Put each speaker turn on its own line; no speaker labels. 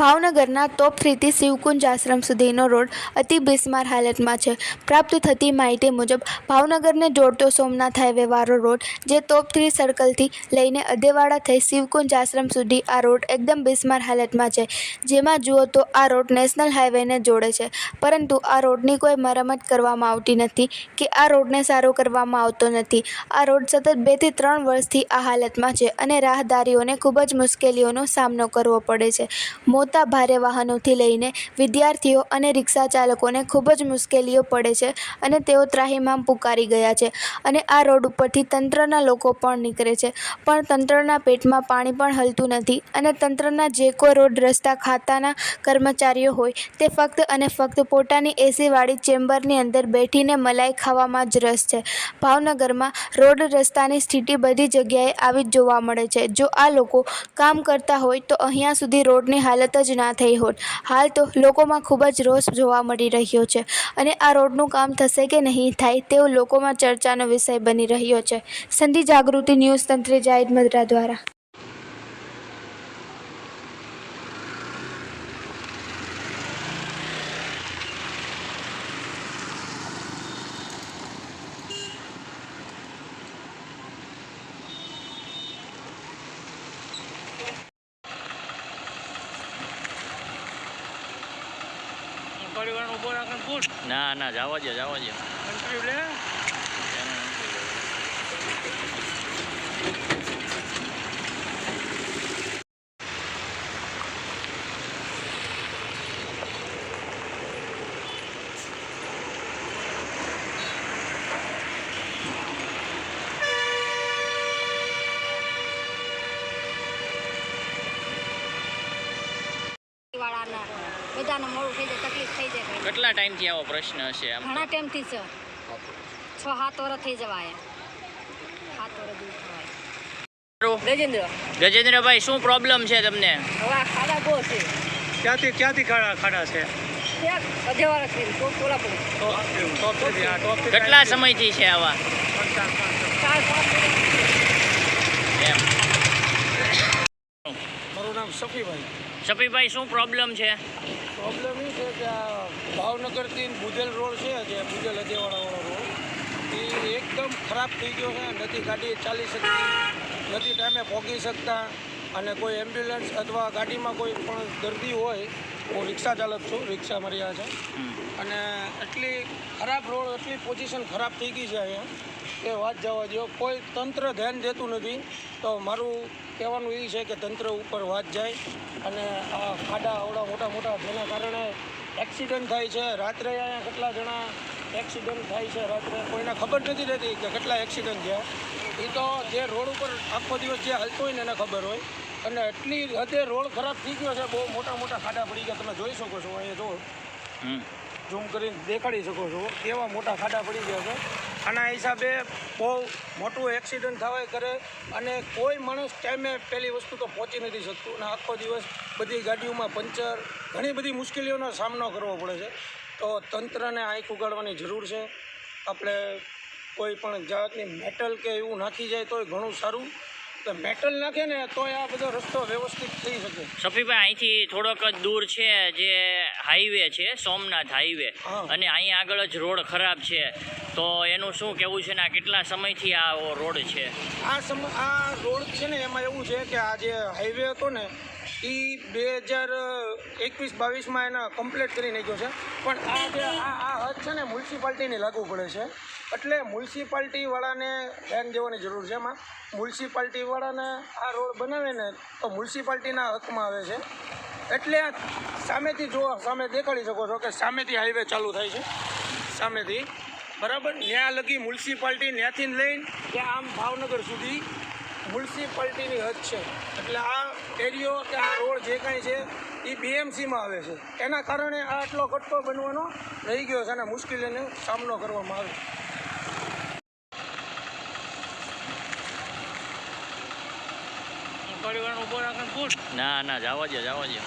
ભાવનગરના તોપ થ્રીથી શિવકુંજ આશ્રમ સુધીનો રોડ અતિ બિસ્માર હાલતમાં છે. પ્રાપ્ત થતી માહિતી મુજબ, ભાવનગરને જોડતો સોમનાથ હાઈવેવાળો રોડ, જે તોપ થ્રી સર્કલથી લઈને અદેવાડા થઈ શિવકુંજ આશ્રમ સુધી આ રોડ એકદમ બિસ્માર હાલતમાં છે. જેમાં જુઓ તો આ રોડ નેશનલ હાઈવેને જોડે છે. પરંતુ આ રોડની કોઈ મરામત કરવામાં આવતી નથી કે આ રોડને સારો કરવામાં આવતો નથી. આ રોડ સતત બેથી ત્રણ વર્ષથી આ હાલતમાં છે અને રાહદારીઓને ખૂબ જ મુશ્કેલીઓનો સામનો કરવો પડે છે. મોટા ભારે વાહનોથી લઈને વિદ્યાર્થીઓ અને રિક્ષા ચાલકોને ખૂબ જ મુશ્કેલીઓ પડે છે અને તેઓ ત્રાહીમામ પુકારી ગયા છે અને આ રોડ ઉપરથી તંત્રના લોકો પણ નીકળે છે. પણ તંત્રના પેટમાં પાણી પણ હલતું નથી અને તંત્રના જે કોઈ રોડ રસ્તા ખાતાના કર્મચારીઓ હોય તે ફક્ત અને ફક્ત પોતાની એસીવાળી ચેમ્બરની અંદર બેઠીને મલાઈ ખાવામાં જ રસ છે. ભાવનગરમાં રોડ રસ્તાની સ્થિતિ બધી જગ્યાએ આવી જ જોવા મળે છે. જો આ લોકો કામ કરતા હોય તો અહીંયા સુધી રોડની હાલત જ ના થઈ હોત. હાલ તો લોકોમાં ખૂબ જ રોષ જોવા મળી રહ્યો છે અને આ રોડનું કામ થશે કે નહીં થાય તેવો લોકોમાં ચર્ચાનો વિષય બની રહ્યો છે. સંધિ જાગૃતિ ન્યૂઝ તંત્રી જાહિદ મદ્રા દ્વારા.
થોડી વાર ઊભો રાખીને પૂછ
ના ના જવા દે જવા દે
ઇન્ટરવ્યુ લે?
વાળાના. બધાને મોડું થઈ જાય તકલીફ થઈ જાય.
કેટલા ટાઈમથી આવો પ્રશ્ન હશે આમ
ઘણા ટાઈમથી છે. છ સાત વર્ષ થઈ જવા સાત વર્ષ દૂર થવાય ગજેન્દ્ર.
ગજેન્દ્રભાઈ શું પ્રોબ્લેમ છે તમને?
હવે ખાડા બહુ છે.
ક્યાંથી ક્યાંથી ખાડા ખાડા છે?
કેટલા સમયથી છે આવા?
મારું નામ સફીભાઈ
શફીભાઈ શું પ્રોબ્લેમ છે?
પ્રોબ્લેમ એ છે કે આ ભાવનગરથી બુદેલ રોડ છે જે બુધેલ હદેવાળાવાળો રોડ, એ એકદમ ખરાબ થઈ ગયો છે નથી ગાડી ચાલી શકતી, નથી ટાઈમે ભોગી શકતા. અને કોઈ એમ્બ્યુલન્સ અથવા ગાડીમાં કોઈ પણ દર્દી હોય હું રિક્ષા ચાલક છું રિક્ષા મર્યા છે. અને એટલી ખરાબ રોડ એટલી પોઝિશન ખરાબ થઈ ગઈ છે અહીંયા કે વાત જવા દો કોઈ તંત્ર ધ્યાન દેતું નથી. તો મારું કહેવાનું એ છે કે તંત્ર ઉપર વાત જાય અને આ ખાડા આવડા મોટા મોટા જેના કારણે એક્સિડન્ટ થાય છે. રાત્રે અહીંયા કેટલા જણા એક્સિડન્ટ થાય છે રાત્રે કોઈને ખબર નથી રહેતી કે કેટલા એક્સિડન્ટ થયા. એ તો જે રોડ ઉપર આખો દિવસ જે હાલતો હોય ને એને ખબર હોય. અને એટલી હદે રોડ ખરાબ થઈ ગયો છે બહુ મોટા મોટા ખાડા પડી ગયા. તમે જોઈ શકો છો અહીંયા જો. ઝૂમ કરીને દેખાડી શકો છો. કેવા મોટા ખાડા પડી ગયા છે. આના હિસાબે બહુ મોટું એક્સિડન્ટ થવાય કરે અને કોઈ માણસ ટાઈમે પહેલી વસ્તુ તો પહોંચી નથી શકતું. અને આખો દિવસ બધી ગાડીઓમાં પંચર ઘણી બધી મુશ્કેલીઓનો સામનો કરવો પડે છે. તો તંત્રને આંખ ઉગાડવાની જરૂર છે. આપણે કોઈ પણ જાતની મેટલ કે એવું નાખી જાય તોય ઘણું સારું. તો મેટલ નાખે ને તોય આ બધો રસ્તો વ્યવસ્થિત થઈ શકે.
સફીભાઈ અહીંથી થોડોક જ દૂર છે જે હાઈવે છે સોમનાથ હાઈવે અને અહીં આગળ જ રોડ ખરાબ છે. તો એનું શું કેવું છે ને આ કેટલા સમયથી આ રોડ છે?
આ સમ આ રોડ છે ને એમાં એવું છે કે આ જે હાઈવે હતો ને એ બે હજાર એકવીસ બાવીસમાં એના કમ્પ્લીટ કરી નાખ્યો છે. પણ આ જે આ આ હદ છે ને મ્યુનિસિપાલિટીને લાગુ પડે છે. એટલે મ્યુનિસિપાલિટીવાળાને ધ્યાન દેવાની જરૂર છે એમાં. મ્યુનિસિપાલિટીવાળાને આ રોડ બનાવે ને તો મ્યુનિસિપાલિટીના હકમાં આવે છે. એટલે સામેથી જો સામે દેખાડી શકો છો કે સામેથી હાઈવે ચાલુ થાય છે. સામેથી. બરાબર? ત્યાં લગી મ્યુનિસિપાલિટી ત્યાંથી લઈને ત્યાં આમ ભાવનગર સુધી મ્યુનિસિપાલિટીની હદ છે. એટલે આ એરિયો કે આ રોડ જે કાંઈ છે એ બીએમસીમાં આવે છે. એના કારણે આ આટલો કટકો બનવાનો રહી ગયો છે અને મુશ્કેલીનો સામનો કરવામાં આવે પરિવાર ઊભો રાખે ફૂટ
ના ના જવા દે જવા દે